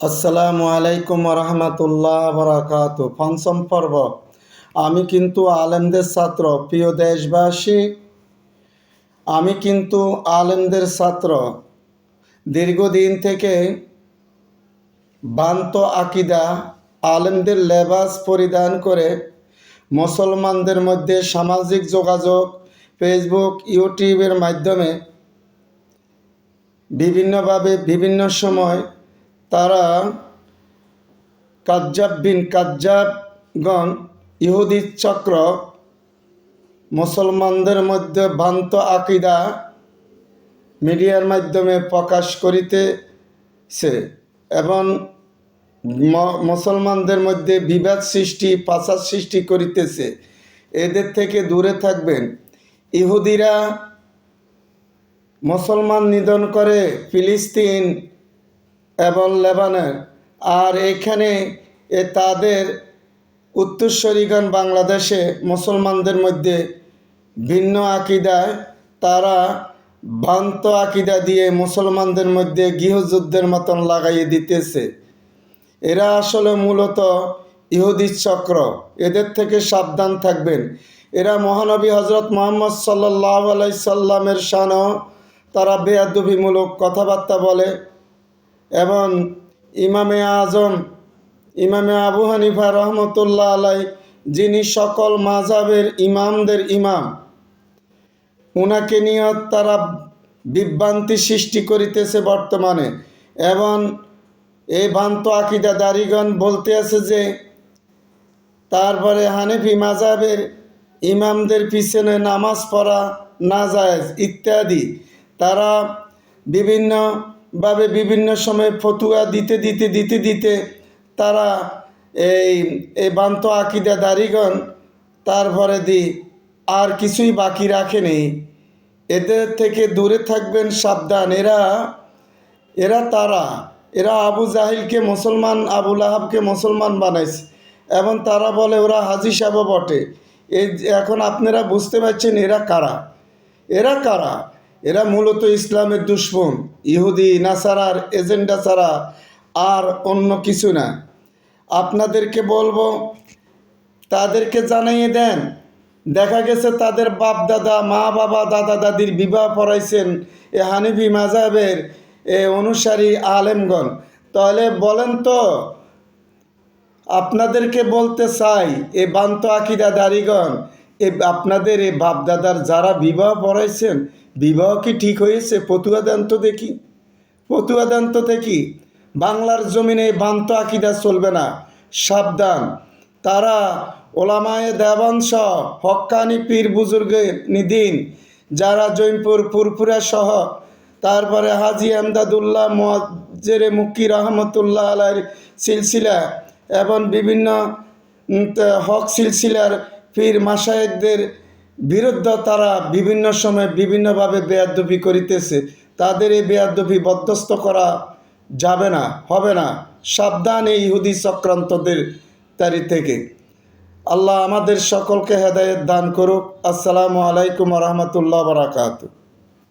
আসসালামু আলাইকুম রহমতুল্লাহ বরাকাত পঞ্চম পর্ব। আমি কিন্তু আলেমদের ছাত্র, প্রিয় দেশবাসী। আমি কিন্তু আলেমদের ছাত্র। দীর্ঘদিন থেকে বান্ত আকিদা, আলেমদের লেবাস পরিধান করে মুসলমানদের মধ্যে সামাজিক যোগাযোগ, ফেসবুক, ইউটিউবের মাধ্যমে বিভিন্নভাবে বিভিন্ন সময় তারা কাজ্জাব বিন কাজ্জাবগণ ইহুদি চক্র মুসলমানদের মধ্যে ভ্রান্ত আকিদা মিডিয়ার মাধ্যমে প্রকাশ করিতেছে এবং মুসলমানদের মধ্যে বিবাদ সৃষ্টি, পাচার সৃষ্টি করিতেছে। এদের থেকে দূরে থাকবেন। ইহুদিরা মুসলমান নিধন করে ফিলিস্তিন এবং লেবানন। আর এখানে এ তাদের উত্তরস্বরীগণ বাংলাদেশে মুসলমানদের মধ্যে ভিন্ন আকিদায়। তারা ভ্রান্ত আকিদা দিয়ে মুসলমানদের মধ্যে গৃহযুদ্ধের মতন লাগাইয়ে দিতেছে। এরা আসলে মূলত ইহুদি চক্র। এদের থেকে সাবধান থাকবেন। এরা মহানবী হজরত মোহাম্মদ সাল্লাহ আলাই সাল্লামের তারা বেয়াদবিমূলক কথাবার্তা বলে। এবং ইমামে আজম, ইমামে আবু হানিফা রহমতুল্লাহ আলাই যিনি সকল মাঝাবের ইমামদের ইমাম ওনাকে নিয়ে তারা বিভ্রান্তি সৃষ্টি করিতেছে বর্তমানে এবং এই ভ্রান্ত আকিদা দারিগণ বলতে আছে যে, তারপরে হানেফি মাজাবের ইমামদের পিছনে নামাজ পড়া না যায় ইত্যাদি, তারা বিভিন্নভাবে বিভিন্ন সময়ে ফতুয়া দিতে দিতে দিতে দিতে তারা এই এই বান্ত আকিদা দারিগণ তারপরে দি আর কিছুই বাকি রাখেনি এদের থেকে দূরে থাকবেন সাবধান। এরা এরা তারা, এরা আবু জাহিলকে মুসলমান আবুল আহাবকে মুসলমান বানাইছে এবং তারা বলে ওরা হাজি সাহেব বটে। এখন আপনারা বুঝতে পারছেন এরা কারা? এরা কারা? এরা মূলত ইসলামের দুশ্মন, ইহুদি নাসারার এজেন্ডা ছাড়া আর অন্য কিছু না। আপনাদেরকে বলব, তাদেরকে জানিয়ে দেন, দেখা গেছে তাদের বাপ দাদা, মা বাবা, দাদা দাদির বিবাহ পড়াইছেন এ হানিফি মাজাবের এ অনুসারী আলেমগণ। তাহলে বলেন তো, আপনাদেরকে বলতে চাই, এ বান্ত আকিদা দারিগণ এ আপনাদের এ বাপদাদার যারা বিবাহ পড়াইছেন বিবাহ কি ঠিক হয়েছে? পতুয়া দেন তো দেখি। পতুয়া দেন তো দেখি। বাংলার জমিনে বান্ত আকিদা চলবে না। সাবধান। তারা ওলামায়ে দেবাংশ হক্কানি পীর বুজুর্গের নিদিন, যারা জৈনপুর পুরপুরা সহ, তারপরে হাজি আমদাদুল্লাহ মজেরে মুক্কি রহমতুল্লাহ আলার সিলসিলা এবং বিভিন্ন হক সিলসিলার পীর মাসায়েকদের বিরুদ্ধে তারা বিভিন্ন সময় বিভিন্নভাবে বেয়াদ্দপি করিতেছে, তাদের এই বেয়াদ্দপি বদ্ধস্ত করা যাবে না, হবে না। সাবধান এই ইহুদি চক্রান্তদের তারি থেকে। আল্লাহ আমাদের সকলকে হেদায়ত দান করুক। আসসালামু আলাইকুম রহমতুল্লাহ বারাকাতু